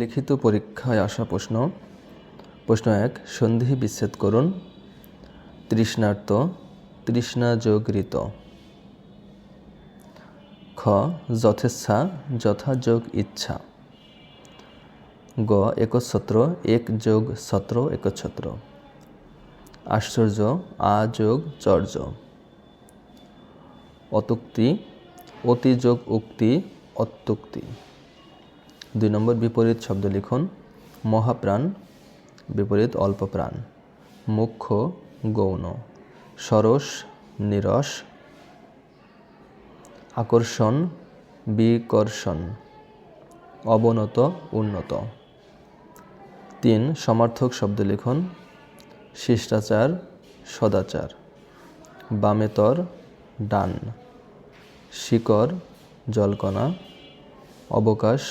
লিখিত পরীক্ষায় আসা প্রশ্ন। প্রশ্ন এক, সন্ধি বিচ্ছেদ করুন। তৃষ্ণার্ত, তৃষ্ণা যোগ ঋত খ, যথেচ্ছা যথাযোগ ইচ্ছা। গ, একচ্ছত্র, এক যোগ ছত্র একচ্ছত্র। আশ্চর্য, আ যোগ চর্য। অতুক্তি, অতি যোগ উক্তি, অত্যুক্তি। দুই নম্বর বিপরীত শব্দ লিখুন, মহাপ্রাণ, বিপরীত অল্প প্রাণ, মুখ্য, গৌণ, সরস, নিরস, আকর্ষণ, বিকর্ষণ, অবনত, উন্নত। তিন, সমার্থক শব্দ লিখুন, শিষ্টাচার, সদাচার, বামেতর, ডান, শিকড়, জলকণা, অবকাশ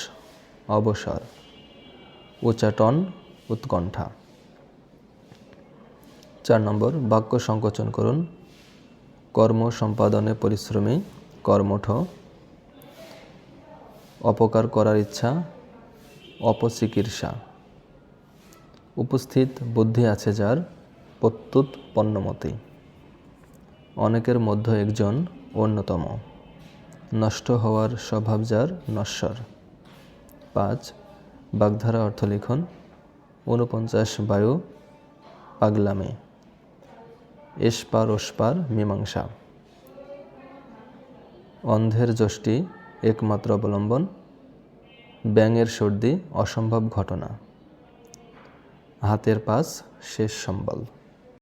অবসর। উচ্চাটন, উৎকণ্ঠা। চার নম্বর, বাক্য সংকোচন করুন। কর্ম সম্পাদনে পরিশ্রমী, কর্মঠ। অপকার করার ইচ্ছা, অপচিকিৎসা। উপস্থিত বুদ্ধি আছে যার, প্রত্যুত পণ্যমতি। অনেকের মধ্যে একজন অন্যতম। নষ্ট হওয়ার স্বভাব যার, নশ্বর। পাঁচ, বাগধারা অর্থ লিখন, ঊনপঞ্চাশ বায়ু, পাগলামে। এসপার ওসপার মীমাংসা। অন্ধের যষ্টি একমাত্র অবলম্বন, ব্যাঙের সর্দি অসম্ভব ঘটনা। হাতের পাশ শেষ সম্বল।